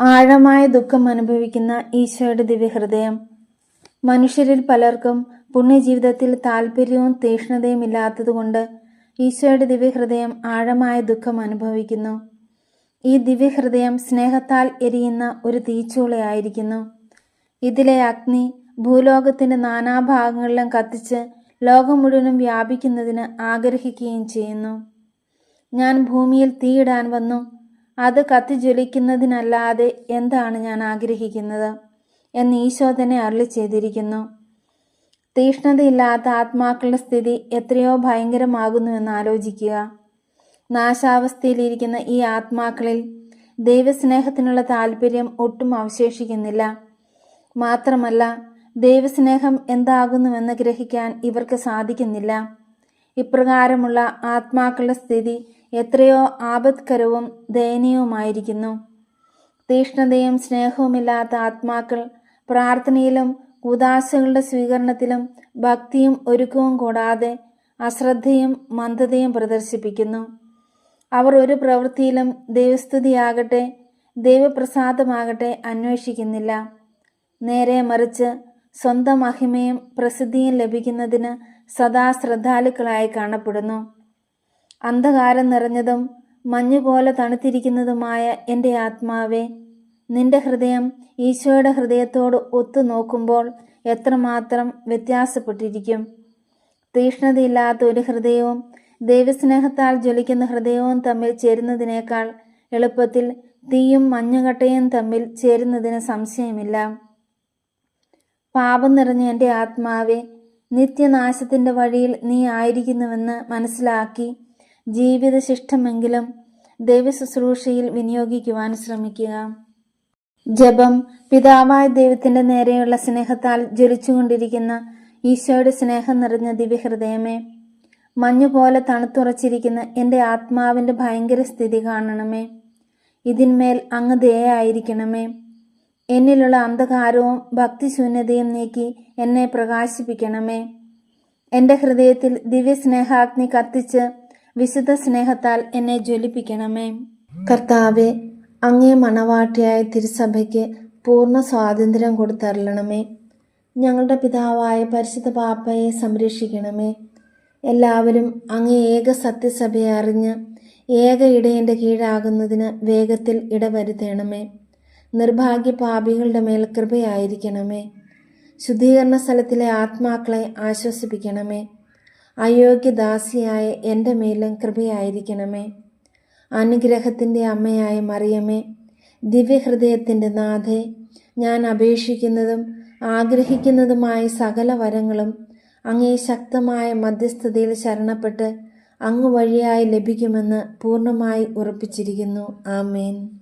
ആഴമായ ദുഃഖം അനുഭവിക്കുന്ന ഈശോയുടെ ദിവ്യഹൃദയം. മനുഷ്യരിൽ പലർക്കും പുണ്യജീവിതത്തിൽ താല്പര്യവും തീഷ്ണതയും ഇല്ലാത്തതുകൊണ്ട് ഈശോയുടെ ദിവ്യഹൃദയം ആഴമായ ദുഃഖം അനുഭവിക്കുന്നു. ഈ ദിവ്യഹൃദയം സ്നേഹത്താൽ എരിയുന്ന ഒരു തീച്ചൂളയായിരിക്കുന്നു. ഇതിലെ അഗ്നി ഭൂലോകത്തിന്റെ നാനാഭാഗങ്ങളിലും കത്തിച്ച് ലോകം മുഴുവനും വ്യാപിക്കുന്നതിന് ആഗ്രഹിക്കുകയും ചെയ്യുന്നു. ഞാൻ ഭൂമിയിൽ തീയിടാൻ വന്നു. അത് കത്തിജ്വലിക്കുന്നതിനല്ലാതെ എന്താണ് ഞാൻ ആഗ്രഹിക്കുന്നത്? എന്ന് ഈശോ തന്നെ അരുളി ചെയ്തിരിക്കുന്നു. തീഷ്ണതയില്ലാത്ത ആത്മാക്കളുടെ സ്ഥിതി എത്രയോ ഭയങ്കരമാകുന്നുവെന്ന് ആലോചിക്കുക. നാശാവസ്ഥയിലിരിക്കുന്ന ഈ ആത്മാക്കളിൽ ദൈവസ്നേഹത്തിനുള്ള താല്പര്യം ഒട്ടും അവശേഷിക്കുന്നില്ല. മാത്രമല്ല ദൈവസ്നേഹം എന്താകുന്നുവെന്ന് ഗ്രഹിക്കാൻ ഇവർക്ക് സാധിക്കുന്നില്ല. ഇപ്രകാരമുള്ള ആത്മാക്കളുടെ സ്ഥിതി എത്രയോ ആപത്കരവും ദയനീയവുമായിരിക്കുന്നു. തീഷ്ണതയും സ്നേഹവുമില്ലാത്ത ആത്മാക്കൾ പ്രാർത്ഥനയിലും ഉദാസകളുടെ സ്വീകരണത്തിലും ഭക്തിയും ഒരുക്കവും കൂടാതെ അശ്രദ്ധയും മന്ദതയും പ്രദർശിപ്പിക്കുന്നു. അവർ ഒരു പ്രവൃത്തിയിലും ദൈവസ്തുതിയാകട്ടെ ദൈവപ്രസാദമാകട്ടെ അന്വേഷിക്കുന്നില്ല. നേരെ മറിച്ച് സ്വന്തം മഹിമയും പ്രസിദ്ധിയും ലഭിക്കുന്നതിന് സദാ ശ്രദ്ധാലുക്കളായി കാണപ്പെടുന്നു. അന്ധകാരം നിറഞ്ഞതും മഞ്ഞുപോലെ തണുത്തിരിക്കുന്നതുമായ എന്റെ ആത്മാവെ നിന്റെ ഹൃദയം ഈശോയുടെ ഹൃദയത്തോട് ഒത്തു നോക്കുമ്പോൾ എത്രമാത്രം വ്യത്യാസപ്പെട്ടിരിക്കും. തീഷ്ണതയില്ലാത്ത ഒരു ഹൃദയവും ദൈവസ്നേഹത്താൽ ജ്വലിക്കുന്ന ഹൃദയവും തമ്മിൽ ചേരുന്നതിനേക്കാൾ എളുപ്പത്തിൽ തീയും മഞ്ഞുകട്ടയും തമ്മിൽ ചേരുന്നതിന് സംശയമില്ല. പാപം നിറഞ്ഞ എന്റെ ആത്മാവെ നിത്യനാശത്തിന്റെ വഴിയിൽ നീ ആയിരിക്കുന്നുവെന്ന് മനസ്സിലാക്കി ജീവിതശിഷ്ടമെങ്കിലും ദൈവശുശ്രൂഷയിൽ വിനിയോഗിക്കുവാൻ ശ്രമിക്കുക. ജപം പിതാവായ ദൈവത്തിന്റെ നേരെയുള്ള സ്നേഹത്താൽ ജ്വലിച്ചുകൊണ്ടിരിക്കുന്ന ഈശോയുടെ സ്നേഹം നിറഞ്ഞ ദിവ്യഹൃദയമേ മഞ്ഞുപോലെ തണുത്തുറച്ചിരിക്കുന്ന എന്റെ ആത്മാവിന്റെ ഭയങ്കര സ്ഥിതി കാണണമേ. ഇതിന്മേൽ അങ്ങ് ദയായിരിക്കണമേ. എന്നിലുള്ള അന്ധകാരവും ഭക്തിശൂന്യതയും നീക്കി എന്നെ പ്രകാശിപ്പിക്കണമേ. എന്റെ ഹൃദയത്തിൽ ദിവ്യസ്നേഹാഗ്നി കത്തിച്ച് വിശുദ്ധ സ്നേഹത്താൽ എന്നെ ജ്വലിപ്പിക്കണമേ. കർത്താവെ അങ്ങേ മണവാട്ടിയായ തിരുസഭയ്ക്ക് പൂർണ സ്വാതന്ത്ര്യം കൊടുത്തരളണമേ ഞങ്ങളുടെ പിതാവായ പരിശുദ്ധ പാപ്പയെ സംരക്ഷിക്കണമേ. എല്ലാവരും അങ്ങേ ഏക സത്യസഭയെ അറിഞ്ഞ് ഏക ഇടയന്റെ കീഴാകുന്നതിന് വേഗത്തിൽ ഇടവരുത്തണമേ. നിർഭാഗ്യ പാപികളുടെ മേൽ കൃപയായിരിക്കണമേ. ശുദ്ധീകരണ സ്ഥലത്തിലെ ആത്മാക്കളെ ആശ്വസിപ്പിക്കണമേ. അയോഗ്യദാസിയായ എന്റെ മേലും കൃപയായിരിക്കണമേ. അനുഗ്രഹത്തിന്റെ അമ്മയായ മറിയമേ ദിവ്യഹൃദയത്തിന്റെ നാഥെ ഞാൻ അപേക്ഷിക്കുന്നതും ആഗ്രഹിക്കുന്നതുമായ സകല വരങ്ങളും അങ്ങേ ശക്തമായ മധ്യസ്ഥതയിൽ ശരണപ്പെട്ട് അങ്ങ് വഴിയായി ലഭിക്കുമെന്ന് പൂർണമായി ഉറപ്പിച്ചിരിക്കുന്നു. ആമേൻ.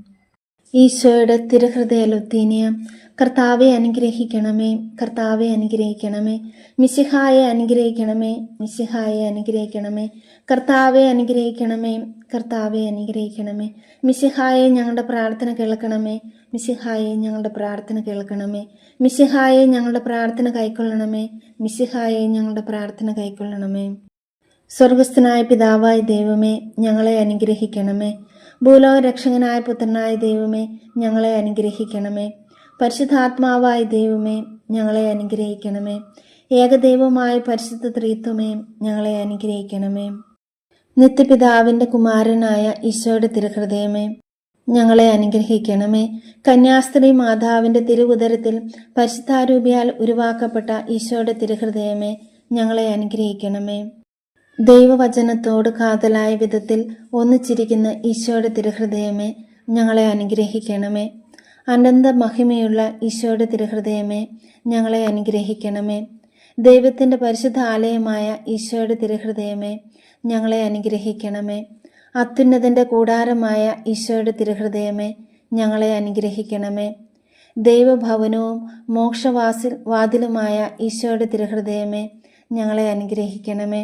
ഈശോയുടെ തിരുഹൃദയ ലുത്തീനിയ കർത്താവെ അനുഗ്രഹിക്കണമേ കർത്താവെ അനുഗ്രഹിക്കണമേ മിശിഹായെ അനുഗ്രഹിക്കണമേ മിശിഹായെ അനുഗ്രഹിക്കണമേ കർത്താവെ അനുഗ്രഹിക്കണമേ കർത്താവെ അനുഗ്രഹിക്കണമേ മിശിഹായെ ഞങ്ങളുടെ പ്രാർത്ഥന കേൾക്കണമേ മിശിഹായെ ഞങ്ങളുടെ പ്രാർത്ഥന കേൾക്കണമേ മിശിഹായെ ഞങ്ങളുടെ പ്രാർത്ഥന കൈക്കൊള്ളണമേ മിശിഹായെ ഞങ്ങളുടെ പ്രാർത്ഥന കൈക്കൊള്ളണമേ. സ്വർഗസ്ഥനായ പിതാവായ ദൈവമേ ഞങ്ങളെ അനുഗ്രഹിക്കണമേ. ഭൂലോക രക്ഷകനായ പുത്രനായ ദൈവമേ ഞങ്ങളെ അനുഗ്രഹിക്കണമേ. പരിശുദ്ധാത്മാവായ ദൈവമേ ഞങ്ങളെ അനുഗ്രഹിക്കണമേ. ഏകദൈവമായ പരിശുദ്ധ ത്രീത്വമേ ഞങ്ങളെ അനുഗ്രഹിക്കണമേ. നിത്യപിതാവിന്റെ കുമാരനായ ഈശോയുടെ തിരുഹൃദയമേ ഞങ്ങളെ അനുഗ്രഹിക്കണമേ. കന്യാസ്ത്രീ മാതാവിന്റെ തിരുവുദരത്തിൽ പരിശുദ്ധാരൂപിയാൽ ഉരുവാക്കപ്പെട്ട ഈശോയുടെ തിരുഹൃദയമേ ഞങ്ങളെ അനുഗ്രഹിക്കണമേ. ദൈവവചനത്തോട് കാതലായ വിധത്തിൽ ഒന്നിച്ചിരിക്കുന്ന ഈശോയുടെ തിരുഹൃദയമേ ഞങ്ങളെ അനുഗ്രഹിക്കണമേ. അനന്ത മഹിമയുള്ള ഈശോയുടെ തിരുഹൃദയമേ ഞങ്ങളെ അനുഗ്രഹിക്കണമേ. ദൈവത്തിന്റെ പരിശുദ്ധ ആലയമായ ഈശോയുടെ തിരുഹൃദയമേ ഞങ്ങളെ അനുഗ്രഹിക്കണമേ. അത്യുന്നതിന്റെ കൂടാരമായ ഈശോയുടെ തിരുഹൃദയമേ ഞങ്ങളെ അനുഗ്രഹിക്കണമേ. ദൈവഭവനവും മോക്ഷവാസിൽ വാതിലുമായ ഈശോയുടെ തിരുഹൃദയമേ ഞങ്ങളെ അനുഗ്രഹിക്കണമേ.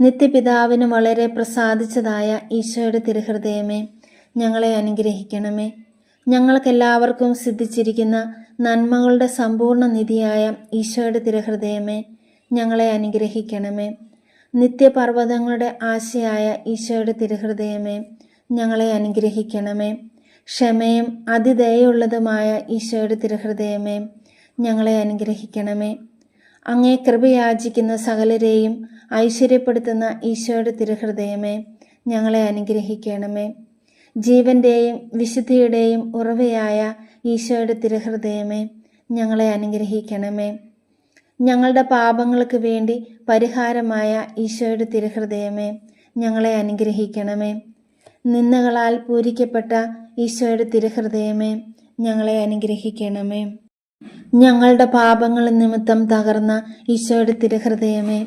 നിത്യപിതാവിന് വളരെ പ്രസാദിച്ചതായ ഈശോയുടെ തിരുഹൃദയമേ ഞങ്ങളെ അനുഗ്രഹിക്കണമേ. ഞങ്ങൾക്കെല്ലാവർക്കും സിദ്ധിച്ചിരിക്കുന്ന നന്മകളുടെ സമ്പൂർണ നിധിയായ ഈശോയുടെ തിരുഹൃദയമേ ഞങ്ങളെ അനുഗ്രഹിക്കണമേ. നിത്യപർവതങ്ങളുടെ ആശയായ ഈശോയുടെ തിരുഹൃദയമേ ഞങ്ങളെ അനുഗ്രഹിക്കണമേ. ക്ഷമയും അതിദയുള്ളതുമായ ഈശോയുടെ തിരുഹൃദയമേ ഞങ്ങളെ അനുഗ്രഹിക്കണമേ. അങ്ങേ കൃപയാചിക്കുന്ന സകലരെയും ഐശ്വര്യപ്പെടുത്തുന്ന ഈശോയുടെ തിരുഹൃദയമേ ഞങ്ങളെ അനുഗ്രഹിക്കണമേ. ജീവന്റെയും വിശുദ്ധിയുടെയും ഉറവയായ ഈശോയുടെ തിരുഹൃദയമേ ഞങ്ങളെ അനുഗ്രഹിക്കണമേ. ഞങ്ങളുടെ പാപങ്ങൾക്ക് വേണ്ടി പരിഹാരമായ ഈശോയുടെ തിരുഹൃദയമേ ഞങ്ങളെ അനുഗ്രഹിക്കണമേ. നിന്ദകളാൽ പൂരിക്കപ്പെട്ട ഈശോയുടെ തിരുഹൃദയമേ ഞങ്ങളെ അനുഗ്രഹിക്കണമേ. ഞങ്ങളുടെ പാപങ്ങൾ നിമിത്തം തകർന്ന ഈശോയുടെ തിരുഹൃദയമേ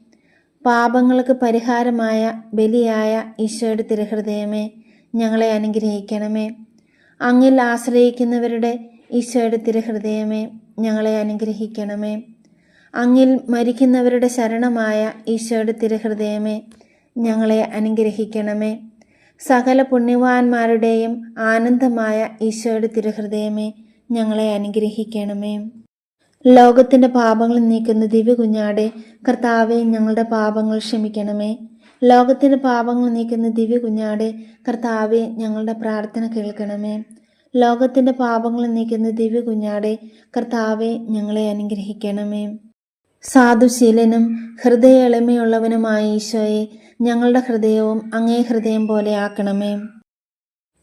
പാപങ്ങൾക്ക് പരിഹാരമായ ബലിയായ ഈശോയുടെ തിരുഹൃദയമേ ഞങ്ങളെ അനുഗ്രഹിക്കണമേ. അങ്ങിൽ ആശ്രയിക്കുന്നവരുടെ ഈശോയുടെ തിരുഹൃദയമേ ഞങ്ങളെ അനുഗ്രഹിക്കണമേ. അങ്ങിൽ മരിക്കുന്നവരുടെ ശരണമായ ഈശോയുടെ തിരുഹൃദയമേ ഞങ്ങളെ അനുഗ്രഹിക്കണമേ. സകല പുണ്യവാന്മാരുടെയും ആനന്ദമായ ഈശോയുടെ തിരുഹൃദയമേ ഞങ്ങളെ അനുഗ്രഹിക്കണമേ. ലോകത്തിന്റെ പാപങ്ങൾ നീക്കുന്ന ദിവ്യ കുഞ്ഞാടെ കർത്താവെ ഞങ്ങളുടെ പാപങ്ങൾ ക്ഷമിക്കണമേ. ലോകത്തിന്റെ പാപങ്ങൾ നീക്കുന്ന ദിവ്യ കുഞ്ഞാടെ കർത്താവെ ഞങ്ങളുടെ പ്രാർത്ഥന കേൾക്കണമേ. ലോകത്തിന്റെ പാപങ്ങൾ നീക്കുന്ന ദിവ്യ കുഞ്ഞാടെ കർത്താവെ ഞങ്ങളെ അനുഗ്രഹിക്കണമേ. സാധുശീലനും ഹൃദയ എളിമയുള്ളവനുമായ ഈശോയെ ഞങ്ങളുടെ ഹൃദയവും അങ്ങേ ഹൃദയം പോലെ ആക്കണമേ.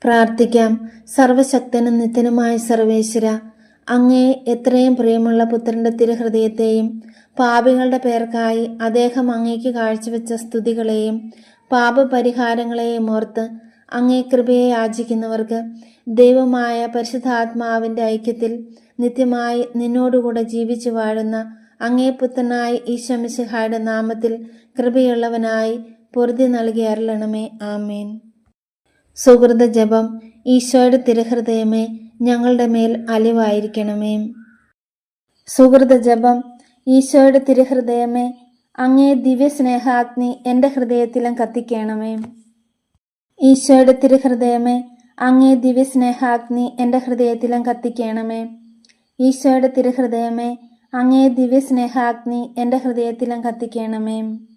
പ്രാർത്ഥിക്കാം. സർവശക്തനും നിത്യനുമായ സർവേശ്വര അങ്ങേ എത്രയും പ്രിയമുള്ള പുത്രന്റെ തിരുഹൃദയത്തെയും പാപികളുടെ പേർക്കായി അദ്ദേഹം അങ്ങേക്ക് കാഴ്ചവെച്ച സ്തുതികളെയും പാപപരിഹാരങ്ങളെയും ഓർത്ത് അങ്ങേ കൃപയെ യാചിക്കുന്നവർക്ക് ദൈവമായ പരിശുദ്ധാത്മാവിന്റെ ഐക്യത്തിൽ നിത്യമായി നിന്നോടുകൂടെ ജീവിച്ചു വാഴുന്ന അങ്ങേ പുത്രനായ ഈശമിശിഹായുടെ നാമത്തിൽ കൃപയുള്ളവനായി പൊറുതി നൽകി അരുളണമേ. ആമേൻ. സുഹൃത ജപം ഈശോയുടെ തിരുഹൃദയമേ. ഞങ്ങളുടെ മേൽ അലിവായിരിക്കണമേ. സുഹൃത ജപം ഈശോയുടെ തിരുഹൃദയമേ അങ്ങേ ദിവ്യസ്നേഹാഗ്നി എന്റെ ഹൃദയത്തിലും കത്തിക്കണമേ. ഈശോയുടെ തിരുഹൃദയമേ അങ്ങേ ദിവ്യസ്നേഹാഗ്നി എന്റെ ഹൃദയത്തിലും കത്തിക്കണമേ. ഈശോയുടെ തിരുഹൃദയമേ അങ്ങേ ദിവ്യസ്നേഹാഗ്നി എന്റെ ഹൃദയത്തിലും കത്തിക്കണമേ.